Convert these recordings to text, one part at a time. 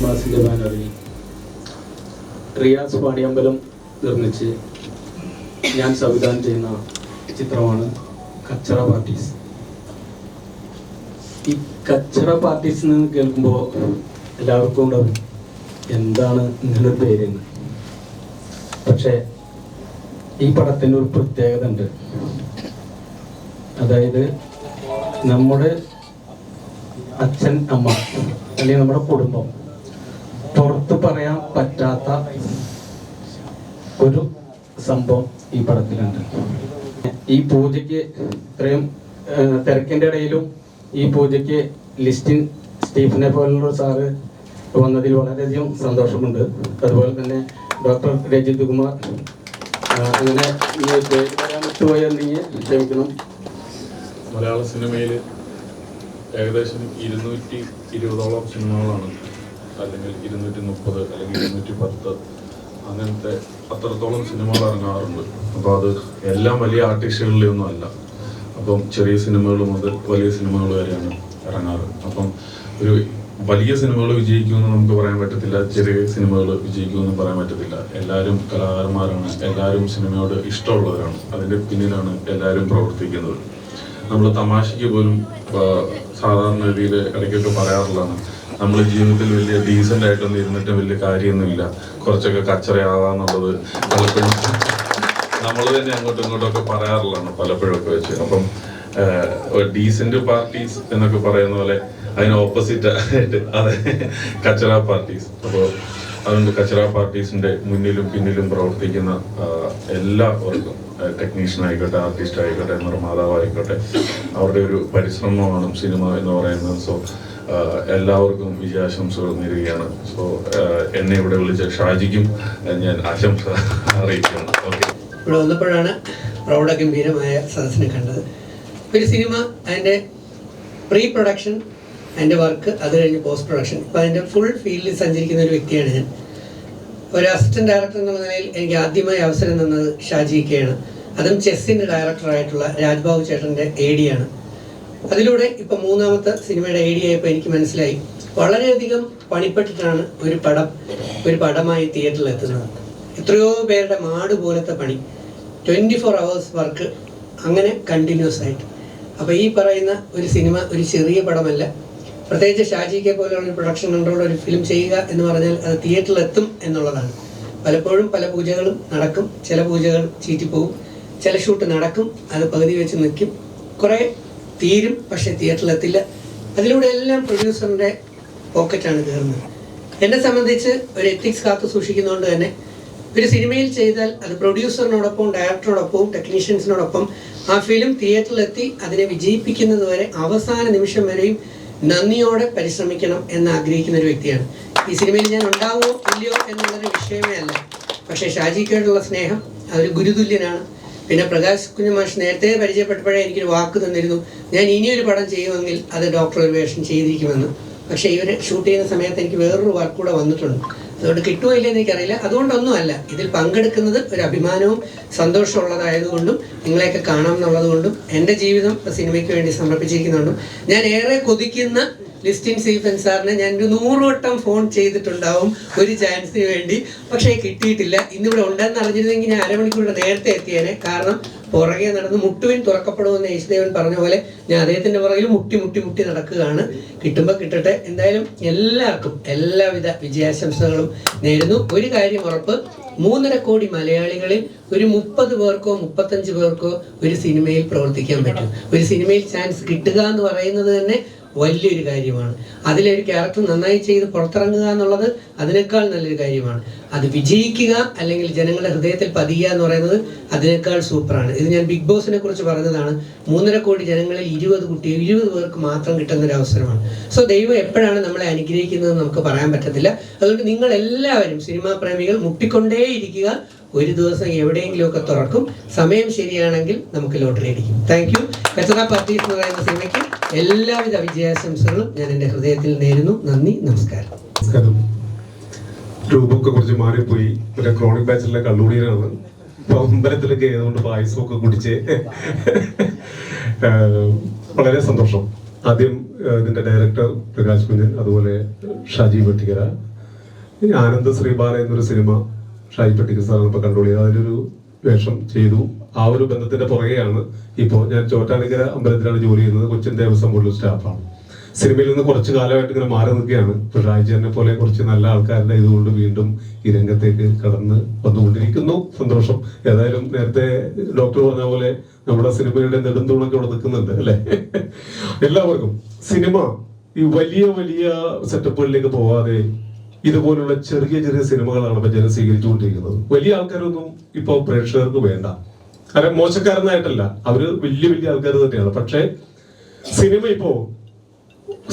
ഫിലിംസിന്റെ ബാനറിൽ റിയാസ് പാടിയമ്പലം നിർമ്മിച്ച് ഞാൻ സംവിധാനം ചെയ്യുന്ന ചിത്രമാണ് കച്ചറ പാർട്ടീസ്. ഈ കച്ചറ പാർട്ടീസ് എന്ന് കേൾക്കുമ്പോൾ എല്ലാവർക്കും ഉണ്ടാവും എന്താണ് ഇങ്ങനെ പേരെന്ന്. പക്ഷേ ഈ പടത്തിന് ഒരു പ്രത്യേകത ഉണ്ട്. അതായത് നമ്മുടെ അച്ഛൻ അമ്മ അല്ലെങ്കിൽ നമ്മുടെ കുടുംബം പറയാൻ പറ്റാത്ത ഒരു സംഭവം ഈ പടത്തിലുണ്ട്. ഈ പൂജയ്ക്ക് ഇത്രയും തിരക്കിന്റെ ഇടയിലും ഈ പൂജയ്ക്ക് ലിസ്റ്റിൻ സ്റ്റീഫനെ പോലുള്ള സാറ് വന്നതിൽ വളരെയധികം സന്തോഷമുണ്ട്. അതുപോലെ തന്നെ ഡോക്ടർ രജിത് കുമാർ അങ്ങനെ ക്ഷമിക്കണം. മലയാള സിനിമയിൽ ഏകദേശം ഇരുന്നൂറ്റി ഇരുപതോളം സിനിമകളാണ്. അല്ലെങ്കിൽ ഇരുന്നൂറ്റി മുപ്പത് അല്ലെങ്കിൽ ഇരുന്നൂറ്റി പത്ത് അങ്ങനത്തെ അത്രത്തോളം സിനിമകൾ ഇറങ്ങാറുണ്ട്. അപ്പോൾ അത് എല്ലാം വലിയ ആർട്ടിസ്റ്റുകളിലൊന്നും അല്ല. അപ്പം ചെറിയ സിനിമകൾ മുതൽ വലിയ സിനിമകൾ വരെയാണ് ഇറങ്ങാറ്. അപ്പം ഒരു വലിയ സിനിമകൾ വിജയിക്കുമെന്ന് നമുക്ക് പറയാൻ പറ്റത്തില്ല ചെറിയ സിനിമകൾ വിജയിക്കുമെന്ന് പറയാൻ പറ്റത്തില്ല. എല്ലാവരും കലാകാരന്മാരാണ് എല്ലാവരും സിനിമയോട് ഇഷ്ടമുള്ളവരാണ്. അതിന്റെ പിന്നിലാണ് എല്ലാവരും പ്രവർത്തിക്കുന്നത്. നമ്മൾ തമാശയ്ക്ക് പോലും സാധാരണ രീതിയിൽ ഇടയ്ക്കൊക്കെ പറയാറുള്ളതാണ്. നമ്മൾ ജീവിതത്തിൽ വലിയ ഡീസന്റ് ആയിട്ടൊന്നും ഇരുന്നിട്ട് വലിയ കാര്യമൊന്നുമില്ല. കുറച്ചൊക്കെ കച്ചറയാവാന്നുള്ളത് പലപ്പോഴും നമ്മൾ തന്നെ അങ്ങോട്ടും ഇങ്ങോട്ടും ഒക്കെ പറയാറുള്ളതാണ് പലപ്പോഴും ഒക്കെ വെച്ച്. അപ്പം ഡീസന്റ് പാർട്ടീസ് എന്നൊക്കെ പറയുന്ന പോലെ അതിന് ഓപ്പോസിറ്റ് ആയിട്ട് അതെ കച്ചറ പാർട്ടീസ് അപ്പോൾ അതുകൊണ്ട് കച്ചറ പാർട്ടീസിന്റെ മുന്നിലും പിന്നിലും പ്രവർത്തിക്കുന്ന എല്ലാവർക്കും ടെക്നീഷ്യൻ ആയിക്കോട്ടെ ആർട്ടിസ്റ്റ് ആയിക്കോട്ടെ നിർമ്മാതാവ് ആയിക്കോട്ടെ അവരുടെ ഒരു പരിശ്രമമാണ് സിനിമ എന്ന് പറയുന്നത്. സോ എല്ലാവർക്കും വിജയാശംസകൾ നേരുകയാണ്. സോ എന്നെ ഇവിടെ വിളിച്ച ഷാജിക്കും ഞാൻ ആശംസ അറിയിക്കുകയാണ് ഓക്കെ ഇവിടെ വന്നപ്പോഴാണ് പ്രൗഢ ഗംഭീരമായ സദസ്സിനെ കണ്ടത്. ഒരു സിനിമ അതിന്റെ പ്രീ പ്രൊഡക്ഷൻ അതിന്റെ വർക്ക് അത് കഴിഞ്ഞ് പോസ്റ്റ് പ്രൊഡക്ഷൻ ഇപ്പം അതിന്റെ ഫുൾ ഫീൽഡിൽ സഞ്ചരിക്കുന്ന ഒരു വ്യക്തിയാണ് ഞാൻ. ഒരു അസിസ്റ്റന്റ് ഡയറക്ടർ എന്നുള്ള നിലയിൽ എനിക്ക് ആദ്യമായി അവസരം തന്നത് ഷാജിക്കയാണ് അതും ചെസ്സിന്റെ ഡയറക്ടറായിട്ടുള്ള രാജ്ബാബു ചേട്ടന്റെ എ ഡിയാണ് അതിലൂടെ ഇപ്പൊ മൂന്നാമത്തെ സിനിമയുടെ ഐഡിയ ആയപ്പോൾ എനിക്ക് മനസ്സിലായി. വളരെയധികം പണിപ്പെട്ടിട്ടാണ് ഒരു പടം ഒരു പടമായി തിയേറ്ററിൽ എത്തുന്നത്. എത്രയോ പേരുടെ മാട് പോലത്തെ പണി. ട്വന്റി ഫോർ അവേഴ്സ് വർക്ക് അങ്ങനെ കണ്ടിന്യൂസ് ആയിട്ട്. അപ്പോൾ ഈ പറയുന്ന ഒരു സിനിമ ഒരു ചെറിയ പടമല്ല. പ്രത്യേകിച്ച് ഷാജിക്കെ പോലെയുള്ള ഒരു പ്രൊഡക്ഷൻ കൺട്രോൾ ഒരു ഫിലിം ചെയ്യുക എന്ന് പറഞ്ഞാൽ അത് തിയേറ്ററിൽ എത്തും എന്നുള്ളതാണ്. പലപ്പോഴും പല പൂജകളും നടക്കും ചില പൂജകൾ ചീറ്റിപ്പോവും ചില ഷൂട്ട് നടക്കും അത് പകുതി വെച്ച് നിൽക്കും. കുറേ തീരും പക്ഷെ തിയേറ്ററിൽ എത്തില്ല. അതിലൂടെ എല്ലാം പ്രൊഡ്യൂസറിന്റെ പോക്കറ്റാണ് കയറുന്നത്. എന്നെ സംബന്ധിച്ച് ഒരു എത്തിക്സ് കാത്തു സൂക്ഷിക്കുന്നതുകൊണ്ട് തന്നെ ഒരു സിനിമയിൽ ചെയ്താൽ അത് പ്രൊഡ്യൂസറിനോടൊപ്പം ഡയറക്ടറോടൊപ്പം ടെക്നീഷ്യൻസിനോടൊപ്പം ആ ഫിലിം തിയേറ്ററിലെത്തി അതിനെ വിജയിപ്പിക്കുന്നത് വരെ അവസാന നിമിഷം വരെയും നന്ദിയോടെ പരിശ്രമിക്കണം എന്ന് ആഗ്രഹിക്കുന്ന ഒരു വ്യക്തിയാണ്. ഈ സിനിമയിൽ ഞാൻ ഉണ്ടാവുമോ ഇല്ലയോ എന്നുള്ളൊരു വിഷയമേ അല്ല. പക്ഷേ ഷാജിക്കായിട്ടുള്ള സ്നേഹം അതൊരു ഗുരുതുല്യനാണ്. പിന്നെ പ്രകാശ് കുഞ്ഞുമാഷ് നേരത്തെ പരിചയപ്പെട്ടപ്പോഴേ എനിക്കൊരു വാക്ക് തന്നിരുന്നു. ഞാൻ ഇനിയൊരു പടം ചെയ്യുമെങ്കിൽ അത് ഡോക്ടർ ഒരു വേഷം ചെയ്തിരിക്കുമെന്ന്. പക്ഷേ ഇവർ ഷൂട്ട് ചെയ്യുന്ന സമയത്ത് എനിക്ക് വേറൊരു വർക്ക് കൂടെ വന്നിട്ടുണ്ട്. അതുകൊണ്ട് കിട്ടുമോ ഇല്ലെന്ന് എനിക്കറിയില്ല. അതുകൊണ്ടൊന്നുമല്ല. ഇതിൽ പങ്കെടുക്കുന്നത് ഒരു അഭിമാനവും സന്തോഷമുള്ളതായതുകൊണ്ടും നിങ്ങളെയൊക്കെ കാണാം എന്നുള്ളതുകൊണ്ടും എന്റെ ജീവിതം സിനിമയ്ക്ക് വേണ്ടി സമർപ്പിച്ചിരിക്കുന്നുണ്ടും ഞാൻ ഏറെ കൊതിക്കുന്ന ലിസ്റ്റിൻ സീഫൻ സാറിനെ ഞാൻ ഒരു നൂറ് വട്ടം ഫോൺ ചെയ്തിട്ടുണ്ടാവും ഒരു ചാൻസിന് വേണ്ടി. പക്ഷേ കിട്ടിയിട്ടില്ല. ഇന്നിവിടെ ഉണ്ടെന്ന് അറിഞ്ഞിരുന്നെങ്കിൽ ഞാൻ അരമണിക്കൂർ നേരത്തെ എത്തിയേനെ. കാരണം പുറകെ നടന്ന് മുട്ടുവിൻ തുറക്കപ്പെടുമെന്ന് യേശുദേവൻ പറഞ്ഞ പോലെ ഞാൻ അദ്ദേഹത്തിന്റെ പുറകിൽ മുട്ടി മുട്ടി മുട്ടി നടക്കുകയാണ്. കിട്ടുമ്പോൾ കിട്ടട്ടെ. എന്തായാലും എല്ലാവർക്കും എല്ലാവിധ വിജയാശംസകളും നേരുന്നു. ഒരു കാര്യം ഉറപ്പ്. മൂന്നര കോടി മലയാളികളിൽ ഒരു മുപ്പത് പേർക്കോ മുപ്പത്തഞ്ച് പേർക്കോ ഒരു സിനിമയിൽ പ്രവർത്തിക്കാൻ പറ്റും. ഒരു സിനിമയിൽ ചാൻസ് കിട്ടുക എന്ന് പറയുന്നത് തന്നെ വലിയൊരു കാര്യമാണ്. അതിലൊരു ക്യാരക്ടർ നന്നായി ചെയ്ത് പുറത്തിറങ്ങുക എന്നുള്ളത് അതിനേക്കാൾ നല്ലൊരു കാര്യമാണ്. അത് വിജയിക്കുക അല്ലെങ്കിൽ ജനങ്ങളുടെ ഹൃദയത്തിൽ പതിയുക എന്ന് പറയുന്നത് അതിനേക്കാൾ സൂപ്പറാണ്. ഇത് ഞാൻ ബിഗ് ബോസിനെ കുറിച്ച് പറഞ്ഞതാണ്. മൂന്നര കോടി ജനങ്ങളിൽ ഇരുപത് കുട്ടി ഇരുപത് പേർക്ക് മാത്രം കിട്ടുന്ന ഒരു അവസരമാണ് സോ ദൈവം എപ്പോഴാണ് നമ്മളെ അനുഗ്രഹിക്കുന്നത് നമുക്ക് പറയാൻ പറ്റത്തില്ല. അതുകൊണ്ട് നിങ്ങൾ എല്ലാവരും സിനിമാ പ്രേമികൾ മുട്ടിക്കൊണ്ടേയിരിക്കുക. ഒരു ദിവസം എവിടെയെങ്കിലുമൊക്കെ തുറക്കും. സമയം ശരിയാണെങ്കിൽ നമുക്ക് ലോട്ടറി അടിക്കും. താങ്ക് യു കച്ചറ പാർട്ടീസ് എന്ന് പറയുന്ന സിനിമയ്ക്ക് എല്ലാവിധ വിജയാശംസകളും ഞാൻ എന്റെ ഹൃദയത്തിൽ നേരുന്നു. നന്ദി നമസ്കാരം. നമസ്കാരം. രൂപമൊക്കെ കുറച്ച് മാറിപ്പോയി. മറ്റേ ക്രോണിക് ബാച്ചിലെ കള്ളൂടിയാണ് ഇപ്പൊ അമ്പലത്തിലൊക്കെ ആയതുകൊണ്ട് പായസമൊക്കെ കുടിച്ച് വളരെ സന്തോഷം. ആദ്യം ഇതിന്റെ ഡയറക്ടർ പ്രകാശ് കുഞ്ഞൻ അതുപോലെ ഷാജി വെട്ടിക്കര ആനന്ദ ശ്രീബാല എന്നൊരു സിനിമ ഷായി പട്ടിക്കൽ സാറാണ് ഇപ്പൊ കൺട്രോൾ ചെയ്തത് അതിലൊരു വേഷം ചെയ്തു. ആ ഒരു ബന്ധത്തിന്റെ പുറകെയാണ് ഇപ്പോൾ ഞാൻ ചോറ്റാനിക്കര അമ്പലത്തിലാണ് ജോലി ചെയ്യുന്നത്. കൊച്ചിൻ ദേവസ്വം ബോർഡിൽ സ്റ്റാഫാണ്. സിനിമയിൽ നിന്ന് കുറച്ച് കാലമായിട്ട് ഇങ്ങനെ മാറി നിൽക്കുകയാണ്. ഇപ്പൊ രാജ്യനെ പോലെ കുറച്ച് നല്ല ആൾക്കാരുടെ ഇതുകൊണ്ട് വീണ്ടും ഈ രംഗത്തേക്ക് കടന്ന് വന്നുകൊണ്ടിരിക്കുന്നു. സന്തോഷം. ഏതായാലും നേരത്തെ ഡോക്ടർ പറഞ്ഞ പോലെ നമ്മുടെ സിനിമയുടെ നെടുന്തൂണൊക്കെ ഇവിടെ നിൽക്കുന്നുണ്ട് അല്ലെ? എല്ലാവർക്കും സിനിമ ഈ വലിയ വലിയ സെറ്റപ്പുകളിലേക്ക് പോവാതെ ഇതുപോലുള്ള ചെറിയ ചെറിയ സിനിമകളാണ് ഇപ്പൊ ജനം സ്വീകരിച്ചുകൊണ്ടിരിക്കുന്നത്. വലിയ ആൾക്കാരൊന്നും ഇപ്പൊ പ്രേക്ഷകർക്ക് വേണ്ട. കാരണം മോശക്കാരനായിട്ടല്ല. അവർ വലിയ വലിയ ആൾക്കാർ തന്നെയാണ്. പക്ഷേ സിനിമ ഇപ്പോ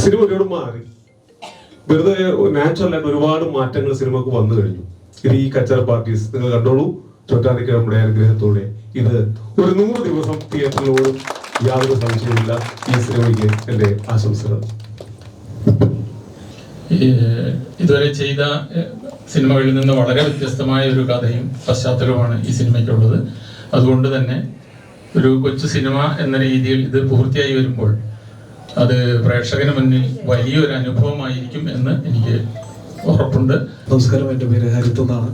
സിനിമ ഒരുപാട് മാറി. വെറുതെ നാച്ചുറൽ ആയിട്ട് ഒരുപാട് മാറ്റങ്ങൾ സിനിമക്ക് വന്നു കഴിഞ്ഞു. ഇത് ഈ കച്ചറ പാർട്ടീസ് നിങ്ങൾ കണ്ടോളൂ. നമ്മുടെ അനുഗ്രഹത്തോടെ ഇത് ഒരു നൂറ് ദിവസം തിയേറ്ററിലോടും യാതൊരു സംശയമില്ല ഈ സിനിമയ്ക്ക് എന്റെ ആശംസകൾ. ഇതുവരെ ചെയ്ത സിനിമകളിൽ നിന്ന് വളരെ വ്യത്യസ്തമായ ഒരു കഥയും പശ്ചാത്തലവുമാണ് ഈ സിനിമയ്ക്കുള്ളത്. അതുകൊണ്ട് തന്നെ ഒരു കൊച്ചു സിനിമ എന്ന രീതിയിൽ ഇത് പൂർത്തിയായി വരുമ്പോൾ അത് പ്രേക്ഷകന് മുന്നിൽ വലിയൊരു അനുഭവമായിരിക്കും എന്ന് എനിക്ക് ഉറപ്പുണ്ട്. നമസ്കാരം. എന്റെ പേര് ഹരിത്ത് എന്നാണ്.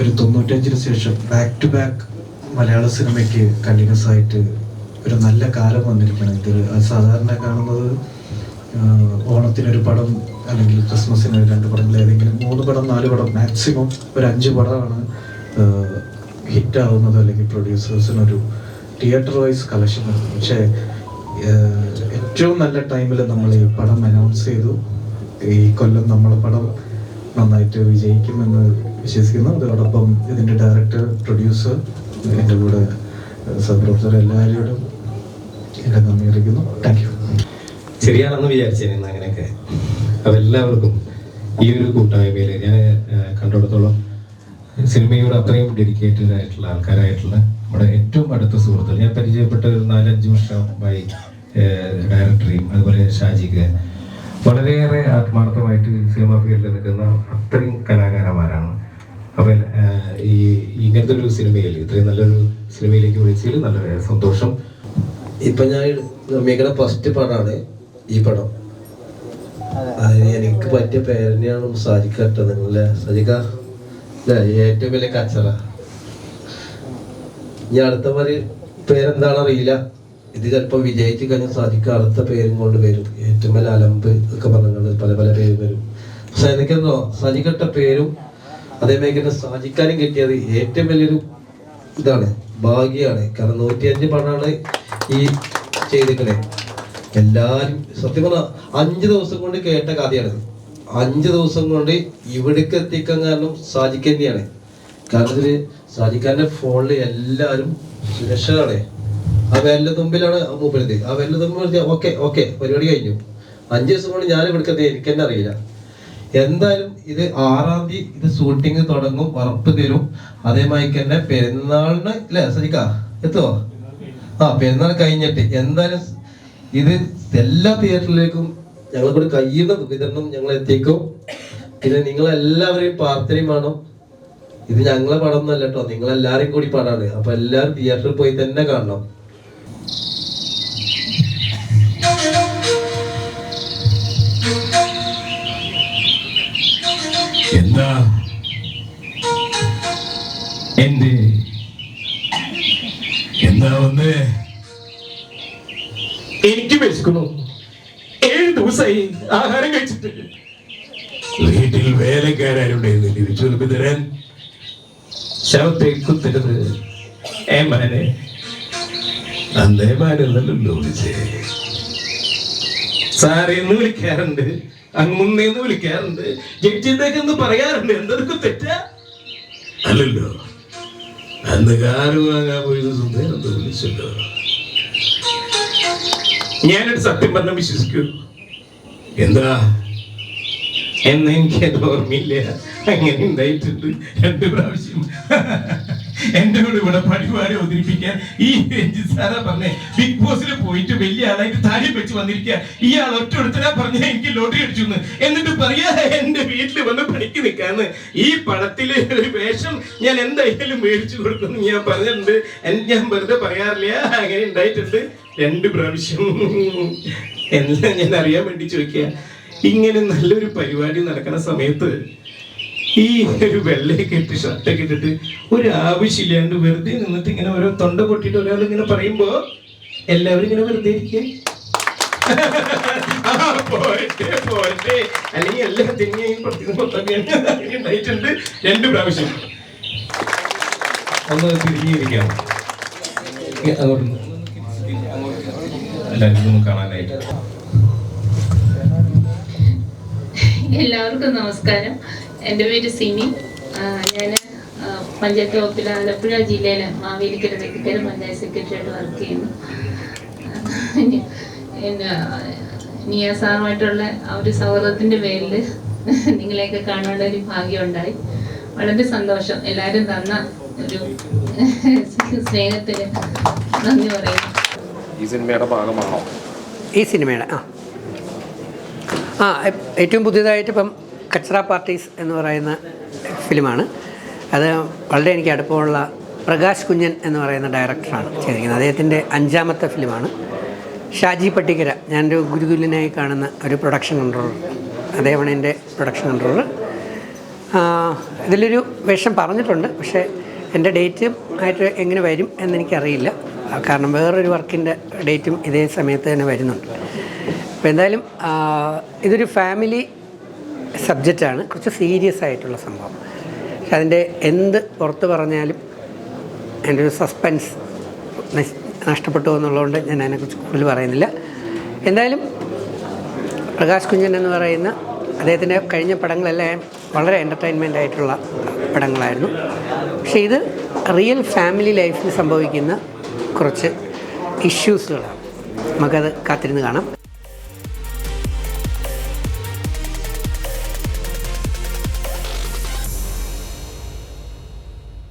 ഒരു തൊണ്ണൂറ്റഞ്ചിന് ശേഷം ബാക്ക് ടു ബാക്ക് മലയാള സിനിമയ്ക്ക് കണ്ടിന്യൂസ് ആയിട്ട് ഒരു നല്ല കാലം വന്നിരിക്കുകയാണ് ഇത് സാധാരണ കാണുന്നത് ഓണത്തിനൊരു പടം അല്ലെങ്കിൽ ക്രിസ്മസിന് രണ്ട് പടങ്ങൾ ഏതെങ്കിലും മൂന്ന് പടം നാല് പടം മാക്സിമം ഒരു അഞ്ച് പടമാണ് ഹിറ്റ് ആവുന്നത് അല്ലെങ്കിൽ പ്രൊഡ്യൂസേഴ്സിനൊരു തിയേറ്റർ വൈസ് കളക്ഷൻ വരുന്നത്. പക്ഷേ ഏറ്റവും നല്ല ടൈമിൽ നമ്മൾ ഈ പടം അനൗൺസ് ചെയ്തു. ഈ കൊല്ലം നമ്മളെ പടം നന്നായിട്ട് വിജയിക്കുമെന്ന് വിശ്വസിക്കുന്നു. അതോടൊപ്പം ഇതിന്റെ ഡയറക്ടർ പ്രൊഡ്യൂസർ എന്റെ കൂടെ സബ്രോസർ എല്ലാവരോടും എന്റെ നന്ദി അറിയിക്കുന്നു. താങ്ക് യു ശരിയാണെന്ന് വിചാരിച്ചിരുന്നു അങ്ങനെയൊക്കെ. അതെല്ലാവർക്കും ഈ ഒരു കൂട്ടായ്മയിൽ ഞാൻ കണ്ടിടത്തോളം സിനിമയോട് അത്രയും ഡെഡിക്കേറ്റഡ് ആയിട്ടുള്ള ആൾക്കാരായിട്ടുള്ള നമ്മുടെ ഏറ്റവും അടുത്ത സുഹൃത്തുക്കൾ. ഞാൻ പരിചയപ്പെട്ട ഒരു നാലഞ്ച് വർഷമായി ഡയറക്ടറെയും അതുപോലെ ഷാജിക്ക് വളരെയേറെ ആത്മാർത്ഥമായിട്ട് സിനിമ ഫീൽഡിൽ നിൽക്കുന്ന അത്രയും കലാകാരന്മാരാണ്. അപ്പം ഈ ഇങ്ങനത്തെ ഒരു സിനിമയിൽ ഇത്രയും നല്ലൊരു സിനിമയിലേക്ക് വിളിച്ചതിൽ നല്ല സന്തോഷം. ഇപ്പം ഞാൻ നിർമ്മിക്കുന്ന ഫസ്റ്റ് പടമാണ് ഈ പടം. എനിക്ക് പറ്റിയ പേരെന്നെയാണ് സാധിക്കട്ടത് അല്ലേ സജിക അല്ലേ? ഏറ്റവും വലിയ കച്ചറ. ഇനി അടുത്ത പരി പേരെന്താണ് അറിയില്ല. ഇത് ചിലപ്പോൾ വിജയിച്ച് കഴിഞ്ഞാൽ സാധിക്ക അടുത്ത പേരും കൊണ്ട് വരും. ഏറ്റവും വലിയ അലമ്പ് ഒക്കെ പറഞ്ഞുകൊണ്ട് പല പല പേരും വരും. പക്ഷെ എനിക്കെന്തോ സജിക്കട്ട പേരും അതേമാതിരി തന്നെ സാധിക്കാനും കിട്ടിയത് ഏറ്റവും വലിയൊരു ഇതാണ്. ഭാഗ്യമാണ് കാരണം നൂറ്റിയഞ്ച് പണമാണ് ഈ ചെയ്തിക്കണേ എല്ലാരും സത്യം പറഞ്ഞ അഞ്ച് ദിവസം കൊണ്ട് കേട്ട കഥയാണ് അഞ്ച് ദിവസം കൊണ്ട് ഇവിടേക്ക് എത്തിക്കാൻ കാരണം സാജിക്ക് തന്നെയാണ്. കാരണം സാജിക്കാരന്റെ ഫോണിൽ എല്ലാരും സുരക്ഷയാണ്. ആ വെല്ല തുമ്പിലാണ് മൂപ്പരത്. ആ വെല്ല തുമ്പിൽ ഓക്കെ ഓക്കെ പരിപാടി കഴിഞ്ഞു. അഞ്ച് ദിവസം കൊണ്ട് ഞാൻ ഇവിടേക്ക് എത്തി എനിക്ക് തന്നെ അറിയില്ല. എന്തായാലും ഇത് ആറാം തീയതി ഇത് ഷൂട്ടിങ് തുടങ്ങും ഉറപ്പ് തരും. അതേമാതിരി തന്നെ പെരുന്നാളിന് അല്ലേ സജിക്ക? എത്തുവോ? ആ പെരുന്നാൾ കഴിഞ്ഞിട്ട്. എന്തായാലും ഇത് എല്ലാ തിയേറ്ററിലേക്കും ഞങ്ങളെ കൂടി കഴിയുന്ന വിതരണം ഞങ്ങൾ എത്തിക്കും. പിന്നെ നിങ്ങൾ എല്ലാവരെയും പ്രാർത്ഥനയും വേണം. ഇത് ഞങ്ങളെ പടം ഒന്നല്ല കേട്ടോ നിങ്ങൾ എല്ലാവരും കൂടി പടമാണ് അപ്പൊ എല്ലാവരും തിയേറ്ററിൽ പോയി തന്നെ കാണണം. എന്താ? എന്താ വന്ന്? എനിക്ക് വിശക്കുന്നു. ഏഴ് ദിവസമായി ആഹാരം കഴിച്ചിട്ടില്ല. വീട്ടിൽ വേലക്കാരുണ്ടായിരുന്നു കയറാനുണ്ടായിരുന്നു തരാൻ ശവത്തെ കുത്തരുത് ഏമാനെ അന്നേമാരല്ലല്ലോ വിളിച്ചേ. സാറേ എന്ന് വിളിക്കാറുണ്ട്. അങ്ങുന്നേന്ന് വിളിക്കാറുണ്ട്. ജഡ്ജിന്റെയൊക്കെ പറയാറുണ്ട്. എന്തൊക്കെ തെറ്റാ? അല്ലല്ലോ. അന്ന് കാറ് വാങ്ങാൻ പോയത് സുന്ദരം വിളിച്ചല്ലോ. ഞാനൊരു സത്യം പറഞ്ഞ വിശ്വസിക്കൂ. എന്താ? എന്ന് എനിക്ക് അത് ഓർമ്മയില്ല. അങ്ങനെ ഉണ്ടായിട്ടുണ്ട് രണ്ട് പ്രാവശ്യം. എന്റെ കൂടെ ഇവിടെ പരിപാടി അവതരിപ്പിക്കാൻ ഈ രഞ്ജിത് സാറാ പറഞ്ഞേ. ബിഗ് ബോസിൽ പോയിട്ട് വലിയ ആളായിട്ട് താഴെ വെച്ച് വന്നിരിക്കുക. ഇയാൾ ഒറ്റ എടുത്തരാ പറഞ്ഞ എനിക്ക് ലോട്ടറി അടിച്ചു എന്നിട്ട് പറയാ എന്റെ വീട്ടിൽ വന്ന് പണിക്ക് നിൽക്കാന്ന് ഈ പടത്തിലെ ഒരു വേഷം ഞാൻ എന്തായാലും മേടിച്ചു കൊടുക്കുന്നു ഞാൻ പറഞ്ഞിട്ടുണ്ട്. ഞാൻ വെറുതെ പറയാറില്ല. അങ്ങനെ ഉണ്ടായിട്ടുണ്ട്. രണ്ട് പ്രാവശ്യം. എല്ലാം ഞാൻ അറിയാൻ വേണ്ടി ചോദിക്കുക. ഇങ്ങനെ നല്ലൊരു പരിപാടി നടക്കുന്ന സമയത്ത് ഈ ഒരു വെള്ളയൊക്കെ ഇട്ട് ഷർട്ടൊക്കെ ഇട്ടിട്ട് ഒരു ആവശ്യമില്ലാണ്ട് വെറുതെ നിന്നിട്ട് ഇങ്ങനെ ഓരോ തൊണ്ട പൊട്ടിയിട്ട് ഒരാൾ ഇങ്ങനെ പറയുമ്പോ എല്ലാവരും ഇങ്ങനെ വെറുതെ ഇരിക്കുക. പോട്ടെ. അല്ലെങ്കിൽ എല്ലാ പുറത്തേക്ക് പുറത്തൊക്കെ ഉണ്ടായിട്ടുണ്ട് രണ്ട് പ്രാവശ്യം. ഒന്ന് തിരിഞ്ഞിരിക്കാം. അങ്ങോട്ട് എല്ലാവർക്കും നമസ്കാരം. എന്റെ പേര് സിനി. ഞാൻ പഞ്ചായത്ത് വകുപ്പിൽ ആലപ്പുഴ ജില്ലയിലെ മാവേലിക്കര വെക്കിക്കര പഞ്ചായത്ത് സെക്രട്ടറിയായിട്ട് വർക്ക് ചെയ്യുന്നു. പിന്നെ നിയ സാറുമായിട്ടുള്ള ആ ഒരു സൗഹൃദത്തിന്റെ പേരിൽ നിങ്ങളെയൊക്കെ കാണാനുള്ള ഒരു ഭാഗ്യം ഉണ്ടായി. വളരെ സന്തോഷം. എല്ലാവരും തന്ന ഒരു സ്നേഹത്തിന് നന്ദി പറയുന്നു. ഈ സിനിമയുടെ ഭാഗമാണോ? ഈ സിനിമയുടെ ആ. ആ ഏറ്റവും പുതിയതായിട്ട് ഇപ്പം കച്ചറ പാർട്ടീസ് എന്ന് പറയുന്ന ഫിലിമാണ്. അത് വളരെ എനിക്ക് അടുപ്പമുള്ള പ്രകാശ് കുഞ്ഞൻ എന്ന് പറയുന്ന ഡയറക്ടറാണ് ചെയ്തിരിക്കുന്നത്. അദ്ദേഹത്തിന്റെ അഞ്ചാമത്തെ ഫിലിമാണ്. ഷാജി പട്ടിക്കര ഞാനൊരു ഒരു ഗുരുതുല്യനായി കാണുന്ന ഒരു പ്രൊഡക്ഷൻ കൺട്രോളർ. അദ്ദേഹമാണ് എന്റെ പ്രൊഡക്ഷൻ കൺട്രോളർ. ഇതിലൊരു വേഷം പറഞ്ഞിട്ടുണ്ട് പക്ഷേ എന്റെ ഡേറ്റ് ആയിട്ട് എങ്ങനെ വരും എന്നെനിക്കറിയില്ല. കാരണം വേറൊരു വർക്കിന്റെ ഡേറ്റും ഇതേ സമയത്ത് തന്നെ വരുന്നുണ്ട്. അപ്പോൾ എന്തായാലും ഇതൊരു ഫാമിലി സബ്ജക്റ്റാണ്. കുറച്ച് സീരിയസ് ആയിട്ടുള്ള സംഭവം. പക്ഷെ അതിന്റെ എന്ത് പുറത്ത് പറഞ്ഞാലും എന്റെ ഒരു സസ്പെൻസ് നഷ്ടപ്പെട്ടു എന്നുള്ളതുകൊണ്ട് ഞാൻ അതിനെക്കുറിച്ച് കൂടുതൽ പറയുന്നില്ല. എന്തായാലും പ്രകാശ് കുഞ്ഞൻ എന്ന് പറയുന്ന അദ്ദേഹത്തിന്റെ കഴിഞ്ഞ പടങ്ങളെല്ലാം വളരെ എന്റർടൈൻമെന്റ് ആയിട്ടുള്ള പടങ്ങളായിരുന്നു. പക്ഷേ ഇത് റിയൽ ഫാമിലി ലൈഫിൽ സംഭവിക്കുന്ന കുറച്ച് ഇഷ്യൂസുകളാണ് നമുക്കത് കാത്തിരുന്ന് കാണാം.